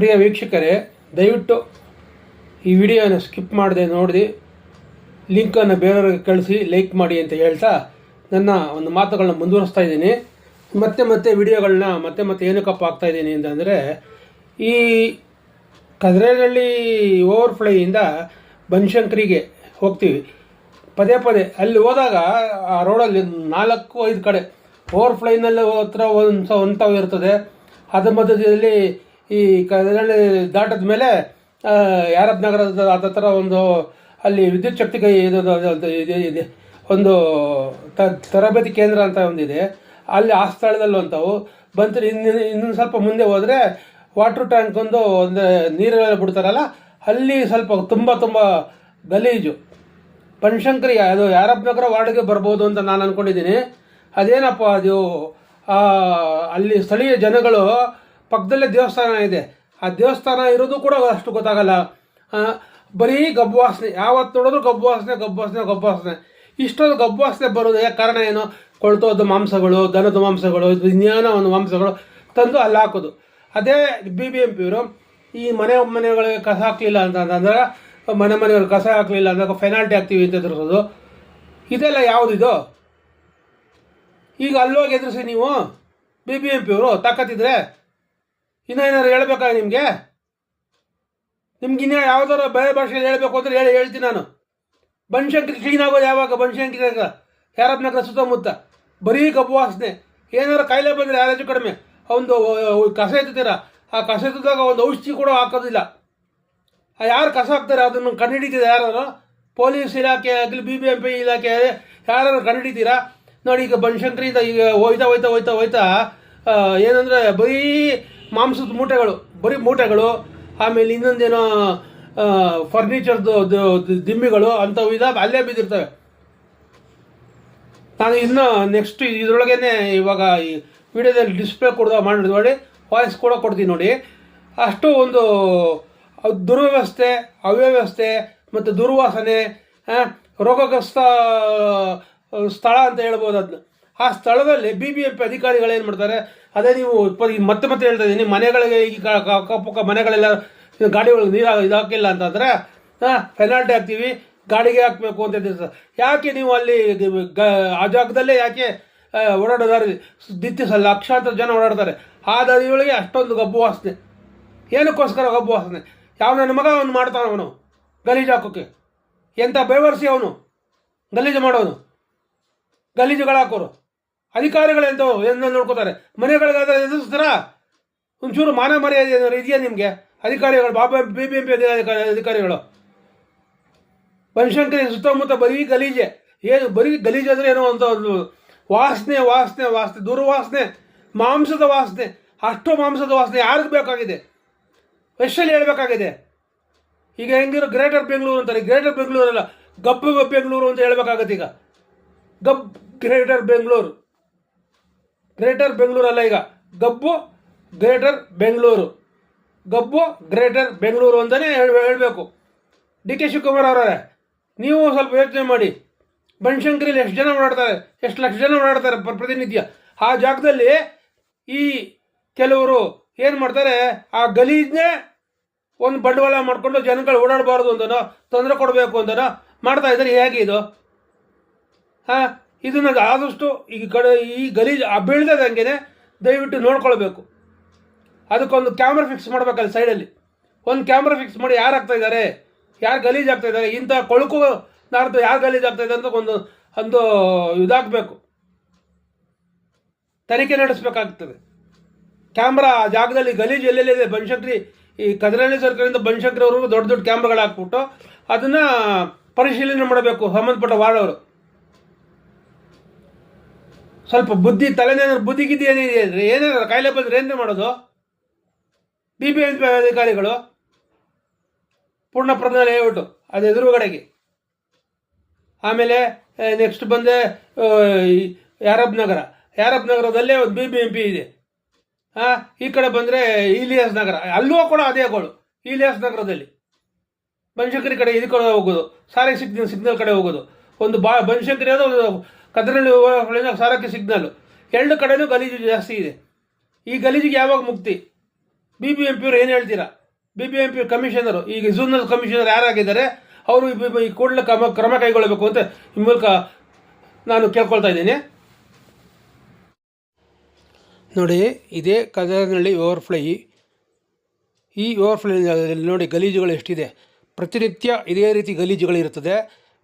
ಪ್ರಿಯ ವೀಕ್ಷಕರೇ, ದಯವಿಟ್ಟು ಈ ವಿಡಿಯೋನ ಸ್ಕಿಪ್ ಮಾಡದೆ ನೋಡಿ, ಲಿಂಕನ್ನು ಬೇರೆಯವ್ರಿಗೆ ಕಳಿಸಿ, ಲೈಕ್ ಮಾಡಿ ಅಂತ ಹೇಳ್ತಾ ನನ್ನ ಒಂದು ಮಾತುಗಳನ್ನ ಮುಂದುವರಿಸ್ತಾ ಇದ್ದೀನಿ. ಮತ್ತೆ ಮತ್ತೆ ವಿಡಿಯೋಗಳನ್ನ ಮತ್ತೆ ಮತ್ತೆ ಏನಕ್ಕಪ್ಪ ಆಗ್ತಾ ಇದ್ದೀನಿ ಅಂತಂದರೆ, ಈ ಕದ್ರೇನಹಳ್ಳಿ ಓವರ್ಫ್ಲೈಯಿಂದ ಬನಶಂಕರಿಗೆ ಹೋಗ್ತೀವಿ. ಪದೇ ಪದೇ ಅಲ್ಲಿ ಹೋದಾಗ ಆ ರೋಡಲ್ಲಿ ನಾಲ್ಕು ಐದು ಕಡೆ, ಓವರ್ಫ್ಲೈನಲ್ಲಿ ಹತ್ರ ಒಂದು ಒಂದು ತಾವು ಇರ್ತದೆ. ಅದ್ರ ಮಧ್ಯದಲ್ಲಿ ಈ ಕದರಳ್ಳಿ ದಾಟದ ಮೇಲೆ ಯಾರಬ್ ನಗರದ ಅದ ಥರ ಒಂದು ಅಲ್ಲಿ ವಿದ್ಯುತ್ ಶಕ್ತಿ ಕೈ ಇದು ಒಂದು ತರಬೇತಿ ಕೇಂದ್ರ ಅಂತ ಒಂದಿದೆ. ಅಲ್ಲಿ ಆ ಸ್ಥಳದಲ್ಲಿ ಅಂತವು. ಬಂತು ಇನ್ನು ಇನ್ನೊಂದು ಸ್ವಲ್ಪ ಮುಂದೆ ಹೋದರೆ ವಾಟ್ರ್ ಟ್ಯಾಂಕ್ ಒಂದು ಒಂದು ನೀರೆಲ್ಲ ಬಿಡ್ತಾರಲ್ಲ, ಅಲ್ಲಿ ಸ್ವಲ್ಪ ತುಂಬ ತುಂಬ ಗಲೀಜು. ಬನಶಂಕರಿ ಅದು ಯಾರಪ್ಪ ನಗರ ವಾರ್ಡ್ಗೆ ಬರ್ಬೋದು ಅಂತ ನಾನು ಅಂದ್ಕೊಂಡಿದ್ದೀನಿ ಅದೇನಪ್ಪ ಅದು? ಅಲ್ಲಿ ಸ್ಥಳೀಯ ಜನಗಳು ಪಕ್ಕದಲ್ಲೇ ದೇವಸ್ಥಾನ ಇದೆ. ಆ ದೇವಸ್ಥಾನ ಇರೋದು ಕೂಡ ಅಷ್ಟು ಗೊತ್ತಾಗಲ್ಲ. ಬರೀ ಗಬ್ಬು ವಾಸನೆ. ಯಾವತ್ತು ನೋಡಿದ್ರು ಗಬ್ಬು ವಾಸನೆ ಗಬ್ಬು ವಾಸನೆ ಗಬ್ಬು ವಾಸನೆ. ಇಷ್ಟೊಂದು ಗಬ್ಬು ವಾಸನೆ ಬರೋದು ಕಾರಣ ಏನು? ಕೊಳ್ತೋದ ಮಾಂಸಗಳು, ದನದ ಮಾಂಸಗಳು, ವಿಜ್ಞಾನ ಒಂದು ಮಾಂಸಗಳು ತಂದು ಅಲ್ಲಿ ಹಾಕೋದು. ಅದೇ ಬಿ ಬಿ ಎಂ ಪಿಯವರು ಈ ಮನೆ ಮನೆಗಳಿಗೆ ಕಸ ಹಾಕಲಿಲ್ಲ ಅಂತ ಅಂತಂದ್ರೆ ಮನೆ ಮನೆಯವ್ರಿಗೆ ಕಸ ಹಾಕಲಿಲ್ಲ ಅಂದಾಗ ಫೆನಾಲ್ಟಿ ಹಾಕ್ತೀವಿ ಅಂತ ಎದುರಿಸೋದು. ಇದೆಲ್ಲ ಯಾವುದಿದು ಈಗ ಅಲ್ಲೋಗಿ ಎದುರಿಸಿ ನೀವು ಬಿ ಬಿ ಎಂ ಪಿಯವರು ತಾಕತ್ತಿದ್ರೆ ಇನ್ನೂ ಏನಾದ್ರು ಹೇಳ್ಬೇಕಾ ನಿಮಗೆ? ನಿಮ್ಗೆ ಇನ್ನೂ ಯಾವ್ದಾದ್ರು ಬೇರೆ ಭಾಷೆಯಲ್ಲಿ ಹೇಳಬೇಕು ಅಂದ್ರೆ ಹೇಳಿ, ಹೇಳ್ತೀನಿ ನಾನು. ಬನಶಂಕರಿ ಕ್ಲೀನ್ ಆಗೋದು ಯಾವಾಗ? ಬನಶಂಕರಿಯಾಗ ಯಾರಪ್ಪ ನಗರ ಸುತ್ತಮುತ್ತ? ಬರೀ ಕಬ್ಬು ವಾಸನೆ ಏನಾದ್ರು ಕಾಯಿಲೆ ಬಂದರೆ ಯಾರಾದ್ರೂ ಕಡಿಮೆ. ಒಂದು ಕಸ ಎತ್ತುತ್ತೀರ? ಆ ಕಸ ಎತ್ತಿದಾಗ ಒಂದು ಔಷಧಿ ಕೂಡ ಹಾಕೋದಿಲ್ಲ. ಆ ಯಾರು ಕಸ ಹಾಕ್ತಾರೆ? ಅದನ್ನು ಕಂಡುಹಿಡಿತಿದೆ ಯಾರು ಪೊಲೀಸ್ ಇಲಾಖೆ ಆಗಲಿ ಬಿ ಬಿ ಎಂ ಪಿ ಇಲಾಖೆ ಯಾರು ಕಂಡುಹಿಡಿತೀರಾ? ನೋಡಿ, ಈಗ ಬನಶಂಕರಿಯಿಂದ ಈಗ ಹೋಯ್ತಾ ಹೋಯ್ತಾ ಹೋಯ್ತಾ ಹೋಯ್ತಾ ಏನಂದರೆ ಬರೀ ಮಾಂಸದ ಮೂಟೆಗಳು, ಬರೀ ಮೂಟೆಗಳು, ಆಮೇಲೆ ಇನ್ನೊಂದೇನೋ ಫರ್ನಿಚರ್ದು ದಿಮ್ಮಿಗಳು ಅಂಥವು ಇದಾವೆ, ಅಲ್ಲೇ ಬಿದ್ದಿರ್ತವೆ. ನಾನು ಇನ್ನು ನೆಕ್ಸ್ಟ್ ಇದರೊಳಗೇನೆ ಇವಾಗ ಈ ವಿಡಿಯೋದಲ್ಲಿ ಡಿಸ್ಪ್ಲೇ ಕೊಡ್ದ ಮಾಡಿ ನೋಡಿ ವಾಯ್ಸ್ ಕೂಡ ಕೊಡ್ತೀನಿ ನೋಡಿ. ಅಷ್ಟು ಒಂದು, ದುರ್ವ್ಯವಸ್ಥೆ, ಅವ್ಯವಸ್ಥೆ ಮತ್ತು ದುರ್ವಾಸನೆ ರೋಗಗ್ರಸ್ತ ಸ್ಥಳ ಅಂತ ಹೇಳ್ಬೋದು ಅದನ್ನ ಆ ಸ್ಥಳದಲ್ಲಿ ಬಿ ಬಿ ಎಂ ಪಿ ಅಧಿಕಾರಿಗಳು ಏನು ಮಾಡ್ತಾರೆ? ಅದೇ ನೀವು ಮತ್ತೆ ಮತ್ತೆ ಹೇಳ್ತಾ ಇದ್ದೀನಿ, ಮನೆಗಳಿಗೆ ಈಗ ಅಕ್ಕಪಕ್ಕ ಮನೆಗಳೆಲ್ಲ ಗಾಡಿಗಳಿಗೆ ನೀರು ಇದು ಹಾಕಿಲ್ಲ ಅಂತಂದರೆ ಪೆನಾಲ್ಟಿ ಹಾಕ್ತೀವಿ, ಗಾಡಿಗೆ ಹಾಕಬೇಕು ಅಂತ ಯಾಕೆ ನೀವು ಅಲ್ಲಿ ಆ ಜಾಗದಲ್ಲೇ ಯಾಕೆ ಓಡಾಡೋದಾರ ದಿತ್ತಿ ದಿತ್ತಿಸ ಲಕ್ಷಾಂತರ ಜನ ಓಡಾಡ್ತಾರೆ. ಆ ದಾರಿಯೊಳಗೆ ಅಷ್ಟೊಂದು ಗಬ್ಬು ವಾಸನೆ. ಏನಕ್ಕೋಸ್ಕರ ಗಬ್ಬು ವಾಸನೆ? ಯಾವ ನನ್ನ ಮಗ ಅವನು ಮಾಡ್ತಾನೆ ಅವನು, ಗಲೀಜು ಹಾಕೋಕ್ಕೆ ಎಂಥ ಬೇವರ್ಸಿ ಅವನು, ಗಲೀಜು ಮಾಡೋನು. ಗಲೀಜುಗಳು ಹಾಕೋರು. ಅಧಿಕಾರಿಗಳು ಎಂತ ನೋಡ್ಕೊತಾರೆ. ನೋಡ್ಕೋತಾರೆ ಮನೆಗಳಿಗಾದ್ರೆ ಎದುರಿಸ್ತಾರ ಒಂಚೂರು ಮಾನ ಮರ್ಯಾದೆ ಏನಾದ್ರು ಇದೆಯಾ ನಿಮಗೆ? ಅಧಿಕಾರಿಗಳು, ಬಾಬಾ ಬಿ ಬಿ ಎಂ ಪಿ ಅಧಿಕಾರಿಗಳು. ಬನಶಂಕರಿ ಸುತ್ತಮುತ್ತ ಬರೀ ಗಲೀಜೆ. ಏನು, ಬರೀ ಗಲೀಜು ಅಂದರೆ ಏನೋ ಅಂತ ಒಂದು ವಾಸನೆ ವಾಸನೆ ವಾಸನೆ, ದುರ್ವಾಸನೆ, ಮಾಂಸದ ವಾಸನೆ. ಅಷ್ಟು ಮಾಂಸದ ವಾಸನೆ ಯಾರಿಗೆ ಬೇಕಾಗಿದೆ? ಸ್ಪೆಷಲ್ ಹೇಳ್ಬೇಕಾಗಿದೆ? ಈಗ ಹೆಂಗಿರೋ ಗ್ರೇಟರ್ ಬೆಂಗಳೂರು ಅಂತಾರೆ. ಗ್ರೇಟರ್ ಬೆಂಗಳೂರಲ್ಲ ಗಬ್ಬು ಬೆಂಗಳೂರು ಅಂತ ಹೇಳ್ಬೇಕಾಗತ್ತೆ ಈಗ. ಗಬ್, ಗ್ರೇಟರ್ ಬೆಂಗಳೂರು. ಗ್ರೇಟರ್ ಬೆಂಗಳೂರು ಅಲ್ಲ ಈಗ. ಗಬ್ಬು, ಗ್ರೇಟರ್ ಬೆಂಗಳೂರು. ಗಬ್ಬು, ಗ್ರೇಟರ್ ಬೆಂಗಳೂರು ಅಂತಲೇ ಹೇಳಬೇಕು. ಡಿ ಕೆ ಶಿವಕುಮಾರ್ ಅವರೇ ನೀವು ಸ್ವಲ್ಪ ಯೋಚನೆ ಮಾಡಿ. ಬನಶಂಕರಿಲಿ ಎಷ್ಟು ಜನ ಓಡಾಡ್ತಾರೆ? ಎಷ್ಟು ಲಕ್ಷ ಜನ ಓಡಾಡ್ತಾರೆ ಪ್ರ- ಪ್ರತಿನಿತ್ಯ? ಆ ಜಾಗದಲ್ಲಿ ಈ ಕೆಲವರು ಏನು ಮಾಡ್ತಾರೆ? ಆ ಗಲೀಜನ್ನೇ ಒಂದು ಬಂಡವಾಳ ಮಾಡಿಕೊಂಡು ಜನಗಳು ಓಡಾಡಬಾರ್ದು ಅಂತನೋ, ತೊಂದರೆ ಕೊಡಬೇಕು ಅಂತನೋ ಮಾಡ್ತಾ ಇದ್ದಾರೆ. ಹೇಗೆ ಇದು? ಹಾಂ? ಇದನ್ನು ಆದಷ್ಟು ಈ ಕಡೆ ಈ ಗಲೀಜು ಬೀಳ್ದಂಗೆ ದಯವಿಟ್ಟು ನೋಡ್ಕೊಳ್ಬೇಕು. ಅದಕ್ಕೊಂದು ಕ್ಯಾಮ್ರಾ ಫಿಕ್ಸ್ ಮಾಡ್ಬೇಕಲ್ಲ ಸೈಡಲ್ಲಿ ಒಂದು ಕ್ಯಾಮ್ರಾ ಫಿಕ್ಸ್ ಮಾಡಿ ಯಾರು ಆಗ್ತಾ ಇದ್ದಾರೆ? ಯಾರು ಗಲೀಜು ಆಗ್ತಾ ಇದ್ದಾರೆ? ಇಂಥ ಕೊಳಕು ನಾರ್ದು ಯಾರು ಗಲೀಜು ಆಗ್ತಾ ಇದೆ ಅಂತ ಒಂದು ಒಂದು ಇದಾಗಬೇಕು. ತನಿಖೆ ನಡೆಸಬೇಕಾಗ್ತದೆ. ಕ್ಯಾಮ್ರಾ ಜಾಗದಲ್ಲಿ ಗಲೀಜು ಎಲ್ಲೆಲ್ಲಿದೆ? ಬನಶಂಕರಿ, ಈ ಕದರಳ್ಳಿ ಸರ್ಕಾರದಿಂದ ಬನಶಂಕರಿ ಅವರು ದೊಡ್ಡ ದೊಡ್ಡ ಕ್ಯಾಮ್ರಾಗಳು ಹಾಕ್ಬಿಟ್ಟು ಅದನ್ನು ಪರಿಶೀಲನೆ ಮಾಡಬೇಕು ಸಂಬಂಧಪಟ್ಟ ವಾರ್ಡವರು ಸ್ವಲ್ಪ ಬುದ್ಧಿ ತಲೆನೇನಾದ್ರು ಬುದ್ಧಿ ಗಿದ್ದಿ ಏನಿದೆ ಏನಾದ್ರು ಕಾಯಿಲೆ ಬಂದರೆ ಏನೇ ಮಾಡೋದು? ಬಿ ಬಿ ಎಂ ಪಿ ಅಧಿಕಾರಿಗಳು ಪೂರ್ಣ ಪ್ರಧಾನ ಹೇಳ್ಬಿಟ್ಟು ಅದು ಎದುರುಗಡೆಗೆ. ಆಮೇಲೆ ನೆಕ್ಸ್ಟ್ ಬಂದೆ ಯಾರಬ್ ನಗರ. ಯಾರಬ್ ನಗರದಲ್ಲೇ ಒಂದು ಬಿ ಬಿ ಎಂ ಪಿ ಇದೆ. ಹಾಂ ಈ ಕಡೆ ಬಂದರೆ ಇಲಿಯಾಸ್ ನಗರ. ಅಲ್ಲೂ ಕೂಡ ಅದೇ ಗೋಳು, ಇಲಿಯಾಸ್ ನಗರದಲ್ಲಿ. ಬನಶಂಕರಿ ಕಡೆ ಇದು ಕಡೆ ಹೋಗೋದು, ಸಾರಿಗೆ ಸಿಗ್ನಲ್ ಸಿಗ್ನಲ್ ಕಡೆ ಹೋಗೋದು. ಒಂದು ಬಾ, ಬನಶಂಕರಿ ಅದು ಒಂದು ಓವರ್ಫ್ಲೈನ ಸಾರಕ್ಕೆ ಸಿಗ್ನಲ್ಲು ಎರಡು ಕಡೆಯೂ ಗಲೀಜು ಜಾಸ್ತಿ ಇದೆ. ಈ ಗಲೀಜಿಗೆ ಯಾವಾಗ ಮುಕ್ತಿ? ಬಿ ಬಿ ಎಂ ಪಿಯವ್ರು ಏನು ಹೇಳ್ತೀರಾ? B B M P commissioner ಈಗ ಝೂನಲ್ ಕಮಿಷನರ್ ಯಾರಾಗಿದ್ದಾರೆ ಅವರು ಈ ಕೂಡಲೇ ಕ್ರಮ ಕ್ರಮ ಕೈಗೊಳ್ಳಬೇಕು ಅಂತ ಈ ಮೂಲಕ ನಾನು ಕೇಳ್ಕೊಳ್ತಾ ಇದ್ದೀನಿ. ನೋಡಿ, ಇದೇ ಕದನಹಳ್ಳಿ ಓವರ್ಫ್ಲೈ ಈ ಓವರ್ಫ್ಲೈನಲ್ಲಿ ನೋಡಿ ಗಲೀಜುಗಳು ಎಷ್ಟಿದೆ. ಪ್ರತಿನಿತ್ಯ ಇದೇ ರೀತಿ ಗಲೀಜುಗಳಿರುತ್ತದೆ.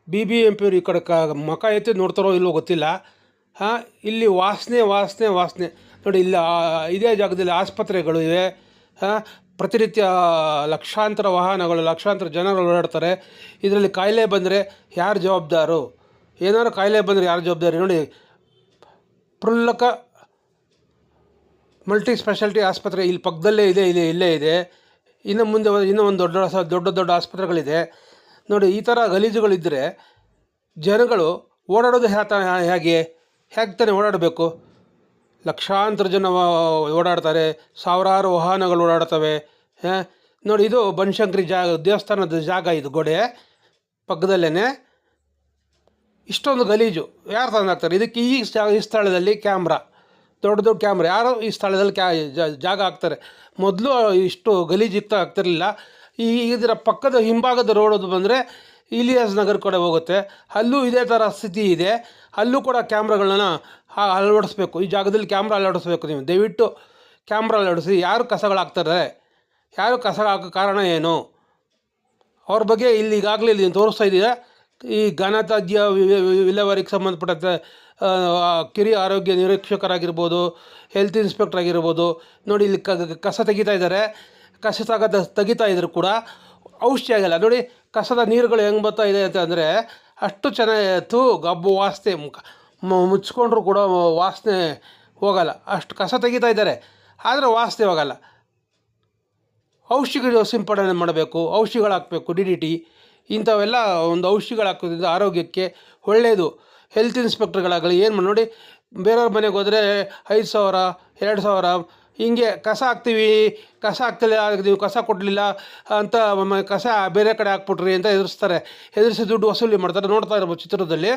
ಬಿ ಬಿ ಎಂ ಪಿಯವರು ಈ ಕಡೆ ಕ ಮಕ ಎತ್ತಿ ನೋಡ್ತಾರೋ ಇಲ್ಲೋ ಗೊತ್ತಿಲ್ಲ. ಹಾಂ, ಇಲ್ಲಿ ವಾಸನೆ ವಾಸನೆ ವಾಸನೆ. ನೋಡಿ, ಇಲ್ಲಿ ಇದೇ ಜಾಗದಲ್ಲಿ ಆಸ್ಪತ್ರೆಗಳು ಇವೆ. ಹಾಂ, ಪ್ರತಿನಿತ್ಯ ಲಕ್ಷಾಂತರ ವಾಹನಗಳು, ಲಕ್ಷಾಂತರ ಜನರು ಓಡಾಡ್ತಾರೆ. ಇದರಲ್ಲಿ ಕಾಯಿಲೆ ಬಂದರೆ ಯಾರು ಜವಾಬ್ದಾರು? ಏನಾದ್ರು ಕಾಯಿಲೆ ಬಂದರೆ ಯಾರು ಜವಾಬ್ದಾರಿ? ನೋಡಿ ಪ್ರಲ್ಲಕ ಮಲ್ಟಿ ಸ್ಪೆಷಾಲಿಟಿ ಆಸ್ಪತ್ರೆ ಇಲ್ಲಿ ಪಕ್ಕದಲ್ಲೇ ಇದೆ ಇದೆ ಇಲ್ಲೇ ಇದೆ. ಇನ್ನು ಮುಂದೆ, ಇನ್ನೂ ಒಂದು ದೊಡ್ಡ ದೊಡ್ಡ ದೊಡ್ಡ ಆಸ್ಪತ್ರೆಗಳಿದೆ. ನೋಡಿ, ಈ ಥರ ಗಲೀಜುಗಳಿದ್ದರೆ ಜನಗಳು ಓಡಾಡೋದು ಹ್ಯಾ ತಾ- ಹೇಗೆ? ಹೇಗೆ ಓಡಾಡಬೇಕು? ಲಕ್ಷಾಂತರ ಜನ ಓಡಾಡ್ತಾರೆ, ಸಾವಿರಾರು ವಾಹನಗಳು ಓಡಾಡ್ತವೆ ನೋಡಿ, ಇದು ಬನಶಂಕರಿ ಜಾಗ, ದೇವಸ್ಥಾನದ ಜಾಗ ಇದು ಗೋಡೆ. ಪಕ್ಕದಲ್ಲೇ ಇಷ್ಟೊಂದು ಗಲೀಜು. ಯಾರು ತಂದಾಕ್ತಾರೆ? ಇದಕ್ಕೆ ಈ ಈ ಸ್ಥಳದಲ್ಲಿ ಕ್ಯಾಮ್ರಾ. ದೊಡ್ಡ ದೊಡ್ಡ ಕ್ಯಾಮ್ರಾ. ಯಾರು ಈ ಸ್ಥಳದಲ್ಲಿ ಕ್ಯಾ ಜಾಗ ಹಾಕ್ತಾರೆ. ಮೊದಲು ಇಷ್ಟು ಗಲೀಜು ಇತ್ತು, ಆಗ್ತಿರಲಿಲ್ಲ. ಈ ಇದರ ಪಕ್ಕದ ಹಿಂಭಾಗದ ರೋಡದು ಬಂದರೆ ಇಲಿಯಾಸ್ ನಗರ ಕಡೆ ಹೋಗುತ್ತೆ. ಅಲ್ಲೂ ಇದೇ ಥರ ಸ್ಥಿತಿ ಇದೆ. ಅಲ್ಲೂ ಕೂಡ ಕ್ಯಾಮ್ರಾಗಳನ್ನ ಅಳವಡಿಸ್ಬೇಕು. ಈ ಜಾಗದಲ್ಲಿ ಕ್ಯಾಮ್ರಾ ಅಳವಡಿಸ್ಬೇಕು ನೀವು. ದಯವಿಟ್ಟು ಕ್ಯಾಮ್ರಾ ಅಳವಡಿಸಿ. ಯಾರು ಕಸಗಳಾಗ್ತಾರೆ ಯಾರು ಕಸ ಹಾಕೋ ಕಾರಣ ಏನು? ಅವ್ರ ಬಗ್ಗೆ ಇಲ್ಲಿ ಈಗಾಗಲೇ ಇಲ್ಲಿ ತೋರಿಸ್ತಾ ಇದೆಯಾ ಈ ಘನತ್ಯಾಜ್ಯ ವಿಲೇವಾರಿಗೆ ಸಂಬಂಧಪಟ್ಟಂತೆ ಕಿರಿಯ ಆರೋಗ್ಯ ನಿರೀಕ್ಷಕರಾಗಿರ್ಬೋದು ಹೆಲ್ತ್ ಇನ್ಸ್ಪೆಕ್ಟರ್ ಆಗಿರ್ಬೋದು, ನೋಡಿ ಇಲ್ಲಿ ಕಸ ತೆಗಿತಾ ಇದ್ದಾರೆ. ಕಸ ತಗದ ತೆಗಿತಾ ಇದ್ರು ಕೂಡ ಔಷಧಿ ಆಗಿಲ್ಲ. ನೋಡಿ ಕಸದ ನೀರುಗಳು ಹೆಂಗೆ ಬರ್ತಾ ಇದೆ ಅಂತ ಅಂದರೆ ಅಷ್ಟು ಚೆನ್ನಾಗಿತ್ತು ಗಬ್ಬು ವಾಸನೆ ಮುಚ್ಕೊಂಡ್ರು ಕೂಡ ವಾಸನೆ ಹೋಗಲ್ಲ. ಅಷ್ಟು ಕಸ ತೆಗಿತಾ ಇದ್ದಾರೆ. ಆದರೆ ವಾಸನೆ ಹೋಗಲ್ಲ. ಔಷಧಿಗಳು ಸಿಂಪಡಣೆ ಮಾಡಬೇಕು, ಔಷಧಿಗಳು ಹಾಕಬೇಕು, ಡಿ ಡಿ ಟಿ ಇಂಥವೆಲ್ಲ ಒಂದು ಔಷಧಿಗಳು ಹಾಕೋದ್ರಿಂದ ಆರೋಗ್ಯಕ್ಕೆ ಒಳ್ಳೆಯದು ಹೆಲ್ತ್ ಇನ್ಸ್ಪೆಕ್ಟರ್ಗಳಾಗಲಿ ಏನು ಮಾಡಿ ನೋಡಿ ಬೇರೆಯವ್ರ ಮನೆಗೆ ಹೋದರೆ ಐದು ಸಾವಿರ, ಎರಡು ಸಾವಿರ ಹಿಂಗೆ ಕಸ ಹಾಕ್ತೀವಿ, ಕಸ ಹಾಕ್ತಿಲ್ಲ ನೀವು ಕಸ ಕೊಡಲಿಲ್ಲ ಅಂತ ಕಸ ಬೇರೆ ಕಡೆ ಹಾಕ್ಬಿಟ್ರಿ ಅಂತ ಎದುರಿಸ್ತಾರೆ. ಎದುರಿಸಿ ದುಡ್ಡು ವಸೂಲಿ ಮಾಡ್ತಾರೆ. ನೋಡ್ತಾ ಇರ್ಬೋದು ಚಿತ್ರದಲ್ಲಿ.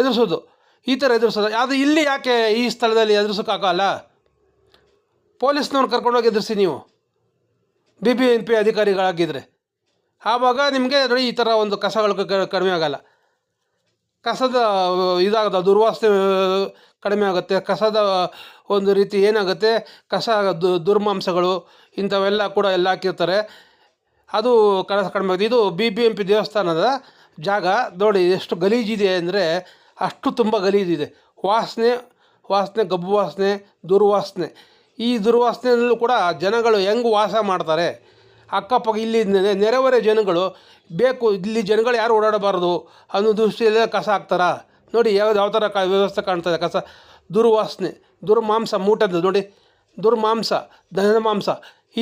ಎದುರಿಸೋದು. ಈ ಥರ ಎದುರಿಸೋದು. ಅದು ಇಲ್ಲಿ ಯಾಕೆ ಈ ಸ್ಥಳದಲ್ಲಿ ಎದುರಿಸೋಕ್ಕಾಗಲ್ಲ? ಪೊಲೀಸ್ನವ್ರು ಕರ್ಕೊಂಡೋಗಿ ಎದುರಿಸಿ ನೀವು. ಬಿ ಬಿ ಎನ್ ಪಿ ಅಧಿಕಾರಿಗಳಾಗಿದ್ದರೆ ಆವಾಗ ನಿಮಗೆ ನೋಡಿ ಈ ಥರ ಒಂದು ಕಸಗಳು ಕಡಿಮೆ ಆಗಲ್ಲ. ಕಸದ ಇದಾಗದ, ದುರ್ವಾಸನೆ ಕಡಿಮೆ ಆಗುತ್ತೆ. ಕಸದ, ಒಂದು ರೀತಿ ಏನಾಗುತ್ತೆ, ಕಸ ದುರ್ಮಾಂಸಗಳು, ಇಂಥವೆಲ್ಲ ಕೂಡ ಎಲ್ಲ ಹಾಕಿರ್ತಾರೆ. ಅದು ಕಸ ಕಡಿಮೆ ಆಗುತ್ತೆ. ಇದು ಬಿ ಬಿ ಎಂ ಪಿ ದೇವಸ್ಥಾನದ ಜಾಗ. ನೋಡಿ, ಎಷ್ಟು ಗಲೀಜಿದೆ ಅಂದರೆ ಅಷ್ಟು ತುಂಬ ಗಲೀಜಿದೆ. ವಾಸನೆ ವಾಸನೆ, ಗಬ್ಬು ವಾಸನೆ, ದುರ್ವಾಸನೆ. ಈ ದುರ್ವಾಸನೆಯಲ್ಲೂ ಕೂಡ ಜನಗಳು ಹೆಂಗೆ ವಾಸ ಮಾಡ್ತಾರೆ? ಅಕ್ಕಪಕ್ಕ ಇಲ್ಲಿ ನೆರೆಹೊರೆ ಜನಗಳು ಬೇಕು, ಇಲ್ಲಿ ಜನಗಳು ಯಾರು ಓಡಾಡಬಾರ್ದು ಅನ್ನೋ ದೃಷ್ಟಿಯಲ್ಲಿ ಕಸ ಹಾಕ್ತಾರಾ? ನೋಡಿ ಯಾವ ಯಾವ ಥರ ಕ ವ್ಯವಸ್ಥೆ ಕಾಣ್ತದೆ ಕಸ, ದುರ್ವಾಸನೆ, ದುರ್ಮಾಂಸ, ಮೂಟದ್ದು, ನೋಡಿ, ದುರ್ಮಾಂಸ, ದನದ ಮಾಂಸ,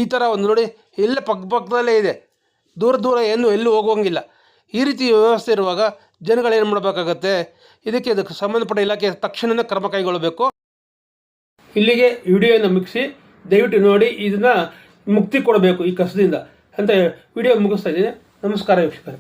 ಈ ಥರ ಒಂದು ನೋಡಿ, ಎಲ್ಲ ಪಕ್ಕ ಪಕ್ಕದಲ್ಲೇ ಇದೆ. ದೂರ ದೂರ ಏನು ಎಲ್ಲೂ ಹೋಗೋಂಗಿಲ್ಲ ಈ ರೀತಿ ವ್ಯವಸ್ಥೆ ಇರುವಾಗ ಜನಗಳೇನು ಮಾಡಬೇಕಾಗತ್ತೆ? ಇದಕ್ಕೆ ಅದಕ್ಕೆ ಸಂಬಂಧಪಟ್ಟ ಇಲಾಖೆ ತಕ್ಷಣವೇ ಕ್ರಮ ಕೈಗೊಳ್ಳಬೇಕು. ಇಲ್ಲಿಗೆ ವಿಡಿಯೋನ ಮುಗಿಸಿ, ದಯವಿಟ್ಟು ನೋಡಿ, ಇದನ್ನ ಮುಕ್ತಿ ಕೊಡಬೇಕು ಈ ಕಸದಿಂದ ಅಂತ ವಿಡಿಯೋ ಮುಗಿಸ್ತಾ ಇದ್ದೀನಿ. ನಮಸ್ಕಾರ ವೀಕ್ಷಕರೇ.